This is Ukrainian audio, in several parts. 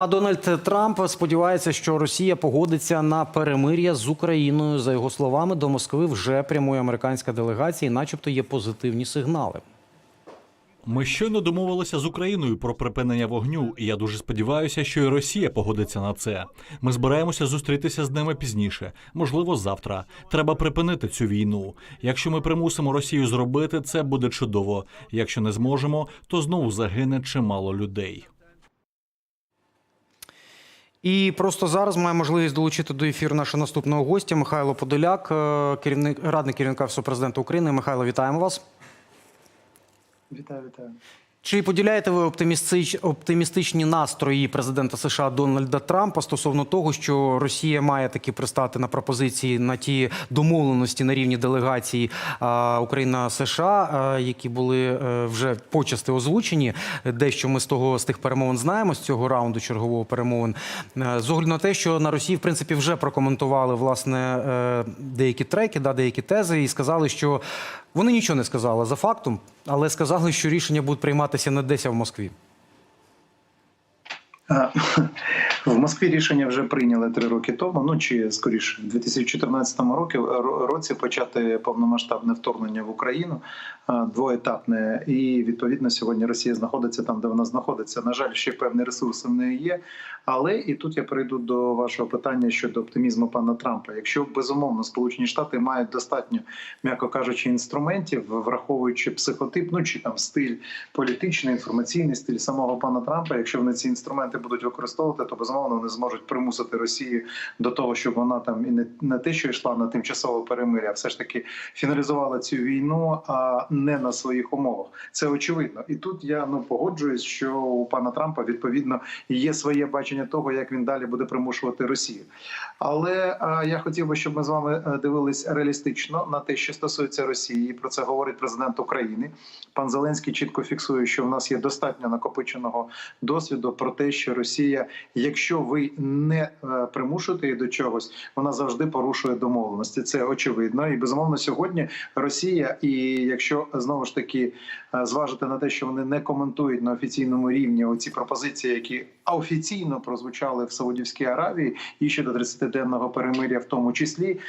А Дональд Трамп сподівається, що Росія погодиться на перемир'я з Україною. За його словами, до Москви вже прямує американська делегація, і начебто є позитивні сигнали. Ми щойно домовилися з Україною про припинення вогню, і я дуже сподіваюся, що і Росія погодиться на це. Ми збираємося зустрітися з ними пізніше, можливо, завтра. Треба припинити цю війну. Якщо ми примусимо Росію зробити це, буде чудово. Якщо не зможемо, то знову загине чимало людей. І просто зараз має можливість долучити до ефіру нашого наступного гостя Михайло Подоляк, е, керівник радник керівника всього президента України. Михайло, вітаємо вас. Вітаю, вітаю. Чи поділяєте ви оптимістич- оптимістичні настрої президента США Дональда Трампа стосовно того, що Росія має таки пристати на пропозиції на ті домовленості на рівні делегації Україна США, які були е, вже почасти озвучені? Дещо ми з того з тих перемовин знаємо з цього раунду чергового перемовин. Е, З огляду на те, що на Росії в принципі вже прокоментували власне е, деякі треки, да, деякі тези, і сказали, що вони нічого не сказали за фактом, але сказали, що рішення будуть прийматися не десь, а в Москві. А, В Москві рішення вже прийняли три роки тому. Ну чи скоріше, в 2014 році, ро- році почати повномасштабне вторгнення в Україну двоетапне. І відповідно сьогодні Росія знаходиться там, де вона знаходиться. На жаль, ще певні ресурси в неї є. Але і тут я перейду до вашого питання щодо оптимізму пана Трампа. Якщо безумовно Сполучені Штати мають достатньо, м'яко кажучи, інструментів, враховуючи психотип, ну чи там стиль політичний, інформаційний стиль самого пана Трампа, якщо вони ці інструменти будуть використовувати, то безумовно вони зможуть примусити Росію до того, щоб вона там і не, не те, що йшла на тимчасове перемиря, а все ж таки фіналізувала цю війну, а не на своїх умовах. Це очевидно. І тут я ну погоджуюсь, що у пана Трампа відповідно є своє бачення того, як він далі буде примушувати Росію. Але а, я хотів би, щоб ми з вами е, дивились реалістично на те, що стосується Росії. Про це говорить президент України. Пан Зеленський чітко фіксує, що в нас є достатньо накопиченого досвіду про те, що Росія, якщо ви не е, примушуєте її до чогось, вона завжди порушує домовленості. Це очевидно. І безумовно сьогодні Росія, і якщо знову ж таки е, зважити на те, що вони не коментують на офіційному рівні оці пропозиції, які офіційно прозвучали в Саудівській Аравії, і щодо 30-денного перемиря, в тому числі,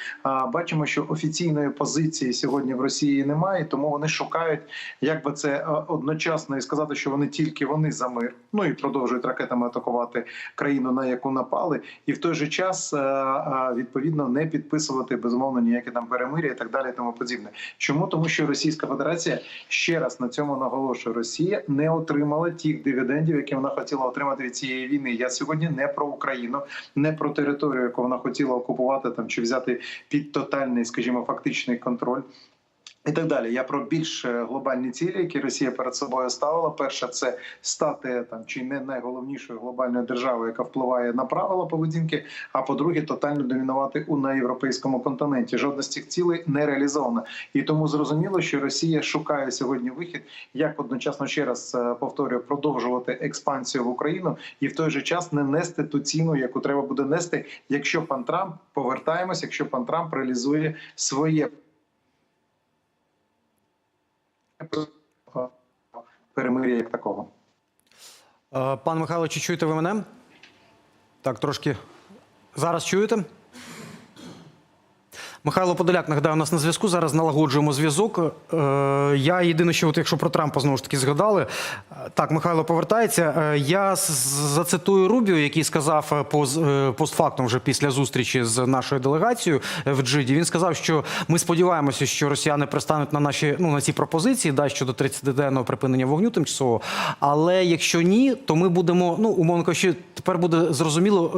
бачимо, що офіційної позиції сьогодні в Росії немає, тому вони шукають, як би це е, одночасно і сказати, що вони тільки вони за мир, ну і продовжують ракетами атакувати країну, на яку напали, і в той же час е, е, відповідно не підписувати безумовно ніякі там перемиря і так далі, тому подібне. Чому тому, що Російська Федерація ще раз на цьому наголошую, Росія не отримала тих дивідендів, які вона хотіла отримати від цієї війни. Я сьогодні не про Україну, не про територію, яку вона хотіла окупувати там чи взяти під тотальний, скажімо, фактичний контроль. І так далі. Я про більш е, глобальні цілі, які Росія перед собою ставила. Перша це стати там чи не найголовнішою глобальною державою, яка впливає на правила поведінки. А по-друге, тотально домінувати у на європейському континенті. Жодна з цих цілей не реалізована. І тому зрозуміло, що Росія шукає сьогодні вихід, як одночасно ще раз е, повторюю, продовжувати експансію в Україну і в той же час не нести ту ціну, яку треба буде нести, якщо пан Трамп повертаємось, якщо пан Трамп реалізує своє перемир'я як такого. Е, Пан Михайло, чи чуєте ви мене? Так, трошки. Зараз чуєте? Михайло Подоляк, нагадаю, у нас на зв'язку. Зараз налагоджуємо зв'язок. Е, я єдине, що от якщо про Трампа знову ж таки згадали. е, Так, Михайло повертається. Е, я зацитую Рубіо, який сказав е, вже після зустрічі з нашою делегацією в Джиді. Він сказав, що ми сподіваємося, що росіяни пристануть на наші ну на ці пропозиції, да, щодо 30-денного припинення вогню тимчасово. Але якщо ні, то ми будемо, ну умовно кажучи, тепер буде зрозуміло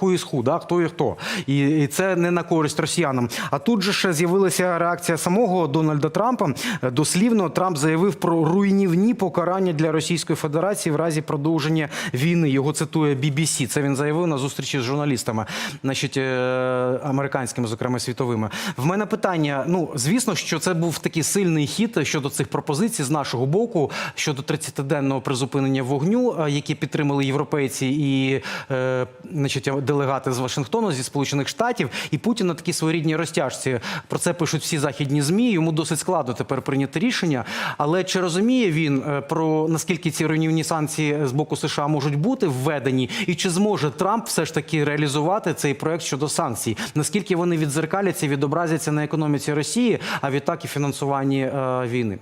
who is who, да, хто є хто. І, і це не на користь росіянам. А тут же ще з'явилася реакція самого Дональда Трампа. Дослівно Трамп заявив про руйнівні покарання для Російської Федерації в разі продовження війни. Його цитує BBC. Це він заявив на зустрічі з журналістами, значить е, американськими, зокрема світовими. В мене питання: ну звісно, що це був такий сильний хід щодо цих пропозицій з нашого боку щодо 30-денного призупинення вогню, е, які підтримали європейці і е, значить, делегати з Вашингтону зі Сполучених Штатів. І Путін на такі своєрідні інфінітній розтяжці. Про це пишуть всі західні змі. Йому досить складно тепер прийняти рішення. Але чи розуміє він е, про наскільки ці руйнівні санкції з боку США можуть бути введені, і чи зможе Трамп все ж таки реалізувати цей проект щодо санкцій? Наскільки вони відзеркаляться, відобразяться на економіці Росії, а відтак і фінансуванні е, війни?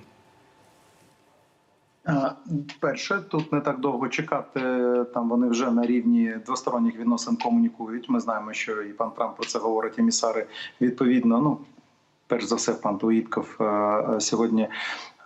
Перше, тут не так довго чекати. Там вони вже на рівні двосторонніх відносин комунікують. Ми знаємо, що і пан Трамп про це говорить, Місари відповідно. Ну, перш за все, пан Туїтков е, сьогодні е,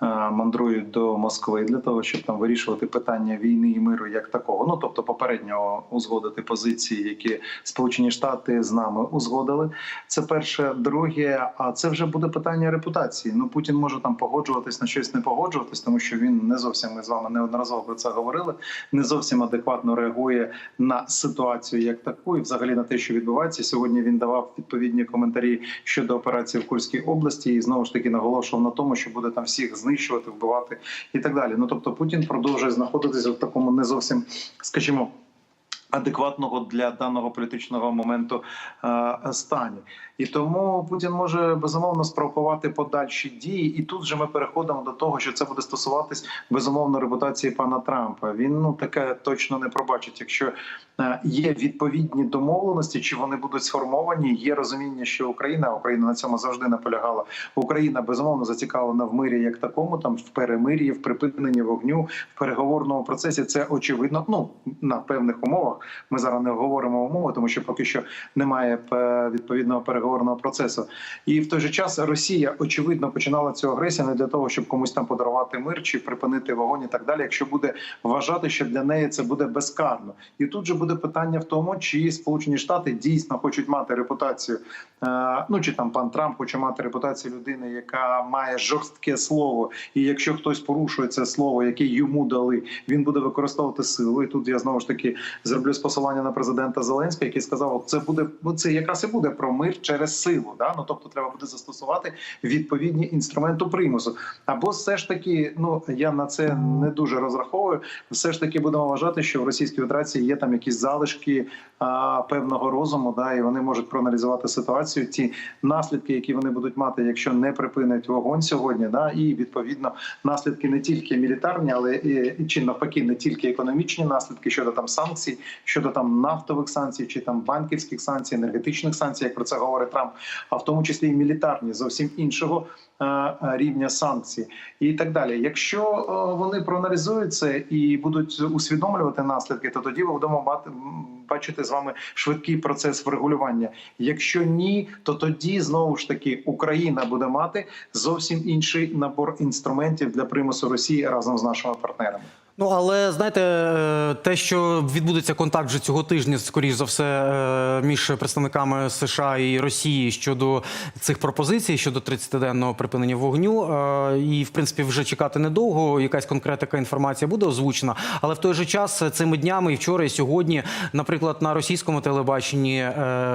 мандрують до Москви для того, щоб там вирішувати питання війни і миру як такого. Ну тобто, попередньо узгодити позиції, які Сполучені Штати з нами узгодили. Це перше, друге, а це вже буде питання репутації. Ну Путін може там погоджуватись на щось, не погоджуватись, тому що він не зовсім ми з вами неодноразово про це говорили. Не зовсім адекватно реагує на ситуацію як таку, і взагалі на те, що відбувається. Сьогодні він давав відповідні коментарі щодо операції в Курській області, і знову ж таки наголошував на тому, що буде там всіх знищувати, вбивати і так далі. Ну тобто Путін продовжує знаходитися в такому не зовсім, скажімо. Адекватного для даного політичного моменту е, стані, і тому Путін може безумовно спровокувати подальші дії. І тут же ми переходимо до того, що це буде стосуватись безумовно репутації пана Трампа. Він ну таке точно не пробачить. Якщо е, є відповідні домовленості, чи вони будуть сформовані, є розуміння, що Україна Україна на цьому завжди наполягала. Україна безумовно зацікавлена в мирі як такому, там в перемир'ї, в припиненні вогню, в переговорному процесі. Це очевидно. Ну на певних умовах. Ми зараз не говоримо умови, тому що поки що немає е, відповідного переговорного процесу. І в той же час Росія очевидно починала цю агресію не для того, щоб комусь там подарувати мир чи припинити вогонь і так далі. Якщо буде вважати, що для неї це буде безкарно, і тут же буде питання в тому, чи Сполучені Штати дійсно хочуть мати репутацію. е, Ну чи там пан Трамп хоче мати репутацію людини, яка має жорстке слово, і якщо хтось порушує це слово, яке йому дали, він буде використовувати силу. І тут я знову ж таки зроблю з посилання на президента Зеленського, який сказав, це буде ну, це якраз і буде про мир через силу. Да? Ну тобто треба буде застосувати відповідні інструменти примусу. Або все ж таки, ну я на це не дуже розраховую. Все ж таки будемо вважати, що в Російській Федерації є там якісь залишки а, певного розуму, да, і вони можуть проаналізувати ситуацію. Ті наслідки, які вони будуть мати, якщо не припинять вогонь сьогодні, да, і відповідно наслідки не тільки мілітарні, але і чи навпаки, не тільки економічні наслідки щодо там санкцій, щодо там нафтових санкцій, чи там банківських санкцій, енергетичних санкцій, як про це говорить Трамп, а в тому числі і мілітарні, зовсім іншого е, рівня санкцій, і так далі. Якщо е, вони проаналізують це і будуть усвідомлювати наслідки, то тоді будемо бачити з вами швидкий процес врегулювання. Якщо ні, то тоді знову ж таки Україна буде мати зовсім інший набор інструментів для примусу Росії разом з нашими партнерами. Ну але знаєте, е, те, що відбудеться контакт вже цього тижня, скоріш за все, е, між представниками США і Росії щодо цих пропозицій щодо 30-денного припинення вогню, е, і в принципі вже чекати недовго. Якась конкретика інформація буде озвучена. Але в той же час цими днями і вчора, і сьогодні, наприклад, на російському телебаченні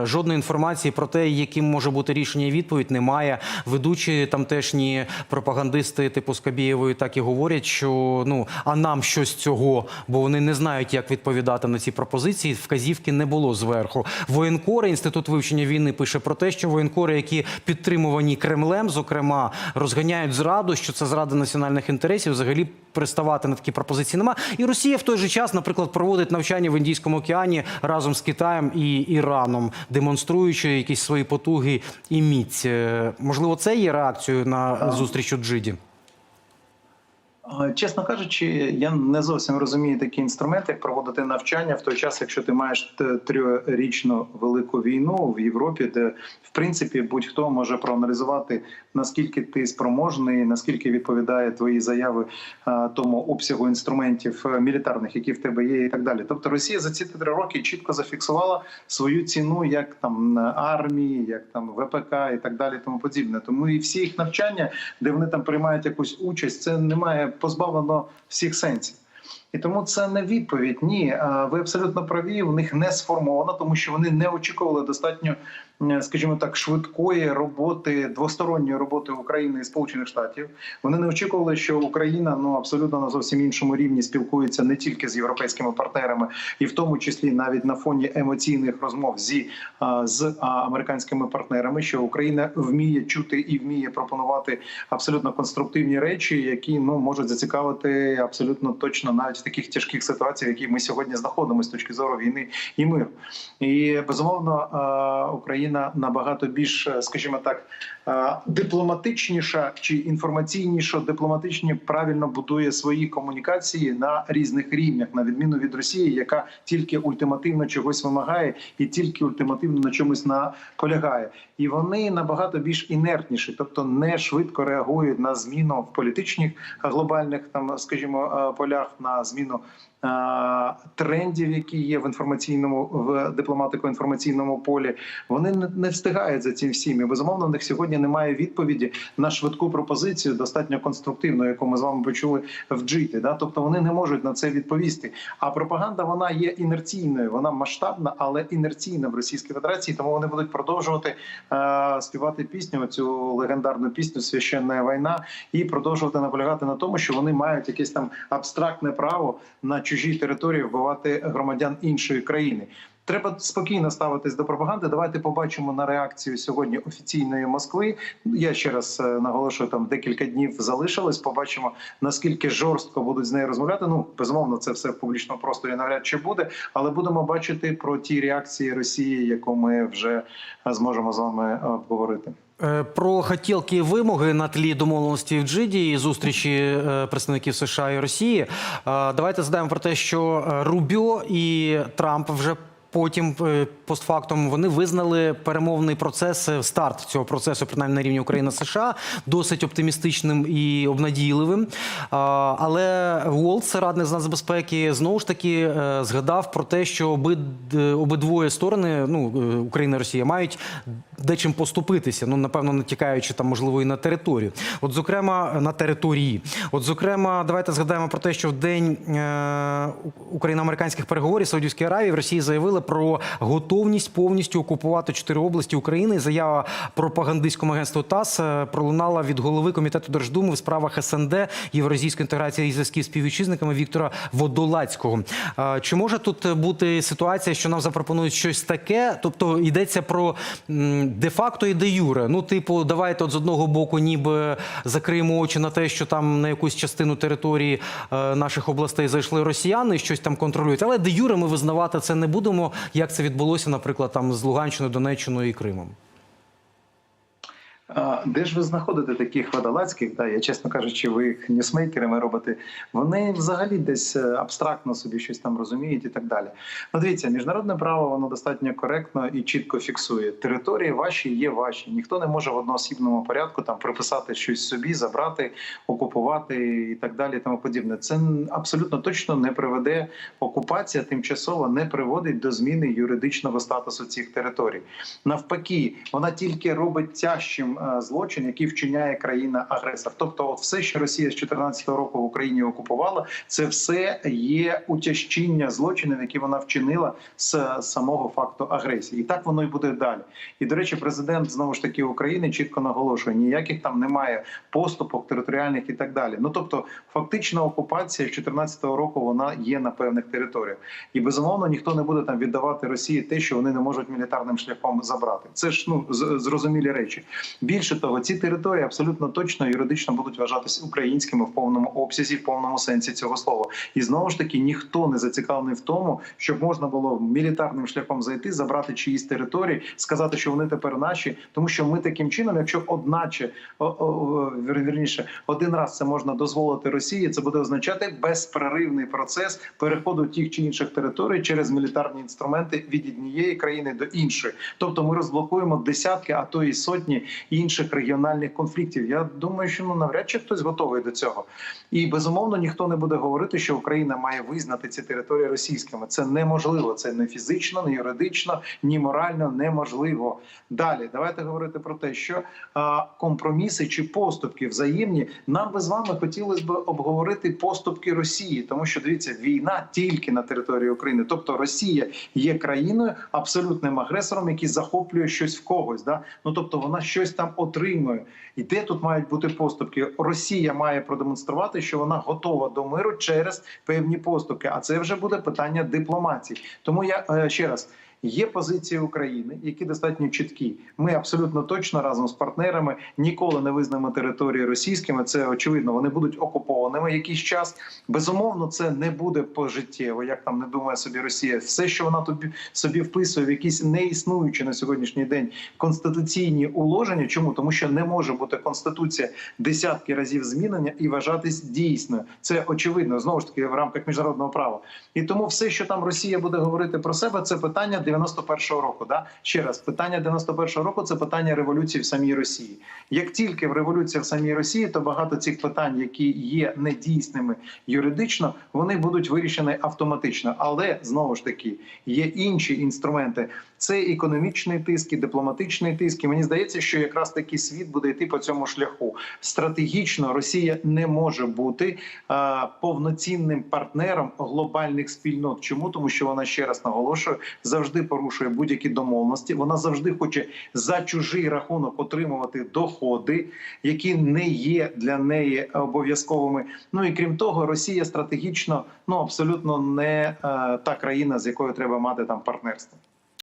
жодної інформації про те, яким може бути рішення і відповідь, немає. Ведучі тамтешні пропагандисти типу Скабєєвої так і говорять, що ну а нам що з цього, бо вони не знають, як відповідати на ці пропозиції. Вказівки не було зверху. Воєнкори, інститут вивчення війни пише про те, що воєнкори, які підтримувані Кремлем, зокрема, розганяють зраду, що це зрада національних інтересів. Взагалі приставати на такі пропозиції нема. І Росія в той же час, наприклад, проводить навчання в Індійському океані разом з Китаєм і Іраном, демонструючи якісь свої потуги і міць. Е, Можливо, це є реакцією на зустріч у Джиді. Е, Чесно кажучи, я не зовсім розумію такі інструменти, як проводити навчання в той час, якщо ти маєш трьохрічну велику війну в Європі, де в принципі будь-хто може проаналізувати наскільки ти спроможний, наскільки відповідає твої заяви е, тому обсягу інструментів е, мілітарних, які в тебе є, і так далі. Тобто Росія за ці три роки чітко зафіксувала свою ціну як там армії, як там ВПК і так далі, тому подібне. Тому і всі їх навчання, де вони там приймають якусь участь, це немає позбавлено всіх сенсів. І тому це не відповідь. Ні, ви абсолютно праві. В них не сформовано, тому що вони не очікували достатньо е, скажімо так, швидкої роботи, двосторонньої роботи України і Сполучених Штатів. Вони не очікували, що Україна ну абсолютно на зовсім іншому рівні спілкується не тільки з європейськими партнерами, і в тому числі навіть на фоні емоційних розмов зі а, з а, американськими партнерами, що Україна вміє чути і вміє пропонувати абсолютно конструктивні речі, які ну можуть зацікавити абсолютно точно навіть в таких тяжких ситуаціях, яких ми сьогодні знаходимося з точки зору війни і миру. І безумовно е, Україна набагато більш, е, скажімо так, е, дипломатичніша чи інформаційніша, дипломатичні правильно будує свої комунікації на різних рівнях, на відміну від Росії, яка тільки ультимативно чогось вимагає і тільки ультимативно на чомусь наполягає. І вони набагато більш інертніші, тобто не швидко реагують на зміну в політичних е, глобальних там, скажімо, полях, на зміну трендів, які є в інформаційному в дипломатико-інформаційному полі. Вони не- встигають за цим всім. І безумовно, в них сьогодні немає відповіді на швидку пропозицію, достатньо конструктивну, яку ми з вами почули в джиті. Да? Тобто вони не можуть на це відповісти. А пропаганда вона є інерційною, вона масштабна, але інерційна в Російській Федерації. Тому вони будуть продовжувати е, співати пісню, цю легендарну пісню Священна війна, і продовжувати наполягати на тому, що вони мають якесь там абстрактне право на чужій території вбивати громадян іншої країни. Треба спокійно ставитись до пропаганди. Давайте побачимо на реакцію сьогодні офіційної Москви. Я ще раз е, наголошую, там декілька днів залишилось. Побачимо наскільки жорстко будуть з нею розмовляти. Ну безумовно, це все в публічному просторі навряд чи буде, але будемо бачити про ті реакції Росії, яку ми вже е, зможемо з вами обговорити. Е, Про хотілки і вимоги на тлі домовленості в Джиді і зустрічі е, представників США і Росії. Е, Давайте згадаємо про те, що Рубьо і Трамп вже. Потім е, постфактум вони визнали перемовний процес, е, старт цього процесу, принаймні на рівні України США, досить оптимістичним і обнадійливим. Але Уолтс, радник з нацбезпеки, знову ж таки е, згадав про те, що обид, обидвоє сторони, ну Україна і Росія, мають дечим поступитися. Ну напевно, не тікаючи там, можливо, і на територію. От, зокрема, на території. От, зокрема, давайте згадаємо про те, що в день україно-американських переговорів Саудівській Аравії в Росії заявили про готовність повністю окупувати чотири області України. Заява пропагандистському агентству ТАСС е, пролунала від голови комітету Держдуми в справах СНД Євразійської інтеграції і зв'язків з співвітчизниками Віктора Водолацького. Е, Чи може тут бути ситуація, що нам запропонують щось таке? Тобто йдеться про де-факто і де-юре. Ну, типу, давайте от з одного боку, ніби закриємо очі на те, що там на якусь частину території е, наших областей зайшли росіяни, щось там контролюють. Але де-юре ми визнавати це не будемо, як це відбулося, наприклад, там з Луганщиною, Донеччиною і Кримом. Де ж ви знаходите таких водолацьких? Да, я чесно кажучи, ви їх ньюсмейкерами робите. Вони взагалі десь е, абстрактно собі щось там розуміють і так далі. Ну, дивіться, міжнародне право воно достатньо коректно і чітко фіксує. Території ваші є ваші. Ніхто не може в одноосібному порядку там приписати щось собі, забрати, окупувати і так далі. і Тому подібне. Це абсолютно точно не приведе окупація тимчасово не приводить до зміни юридичного статусу цих територій. Навпаки, вона тільки робить тяжчим е, злочин, який вчиняє країна-агресор. Тобто, все, що Росія з 2014 року в Україні окупувала, це все є утяжчіння злочинів, які вона вчинила з самого факту агресії, і так воно і буде далі. І до речі, президент знову ж таки України чітко наголошує: ніяких там немає поступок територіальних і так далі. Ну тобто, фактична окупація з 2014 року вона є на певних територіях, і безумовно ніхто не буде там віддавати Росії те, що вони не можуть мілітарним шляхом забрати. Це ж ну зрозумілі речі. Більше того, ці території абсолютно точно юридично будуть вважатися українськими в повному обсязі, в повному сенсі цього слова. І знову ж таки ніхто не зацікавлений в тому, щоб можна було мілітарним шляхом зайти, забрати чиїсь території, сказати, що вони тепер наші, тому що ми таким чином, якщо одначе о, один раз це можна дозволити Росії, це буде означати безперервний процес переходу тих чи інших територій через мілітарні інструменти від однієї країни до іншої. Тобто ми розблокуємо десятки, а то і сотні інших регіональних конфліктів. Я думаю, що ну навряд чи хтось готовий до цього. І безумовно ніхто не буде говорити, що Україна має визнати ці території російськими. Це неможливо. Це не фізично, не юридично, ні морально неможливо. Далі давайте говорити про те, що а, компроміси чи поступки взаємні нам би з вами хотілося б обговорити поступки Росії, тому що дивіться, війна тільки на території України, тобто Росія є країною абсолютним агресором, який захоплює щось в когось. Да? Ну тобто вона щось там отримує. І де тут мають бути поступки? Росія має продемонструвати, що вона готова до миру через певні поступки. А це вже буде питання дипломатії. Тому я е, ще раз. Є позиції України, які достатньо чіткі. Ми абсолютно точно разом з партнерами ніколи не визнаємо території російськими. Це очевидно. Вони будуть окупованими якийсь час. Безумовно, це не буде пожиттєво, як там не думає собі Росія. Все, що вона тобі собі вписує в якісь неіснуючі на сьогоднішній день конституційні уложення. Чому тому, що не може бути конституція десятки разів змінення і вважатись дійсною. Це очевидно знову ж таки в рамках міжнародного права. І тому все, що там Росія буде говорити про себе, це питання 91-го року. Да? Ще раз, питання 91-го року це питання революції в самій Росії. Як тільки в революція в самій Росії, то багато цих питань, які є недійсними юридично, вони будуть вирішені автоматично. Але знову ж таки є інші інструменти. Це економічний тиск, і дипломатичний тиск. І мені здається, що якраз такий світ буде йти по цьому шляху. Стратегічно Росія не може бути а, повноцінним партнером глобальних спільнот. Чому тому, що вона ще раз наголошую, завжди порушує будь-які домовленості. Вона завжди хоче за чужий рахунок отримувати доходи, які не є для неї обов'язковими. Ну і крім того, Росія стратегічно ну абсолютно не е, та країна, з якою треба мати там партнерство.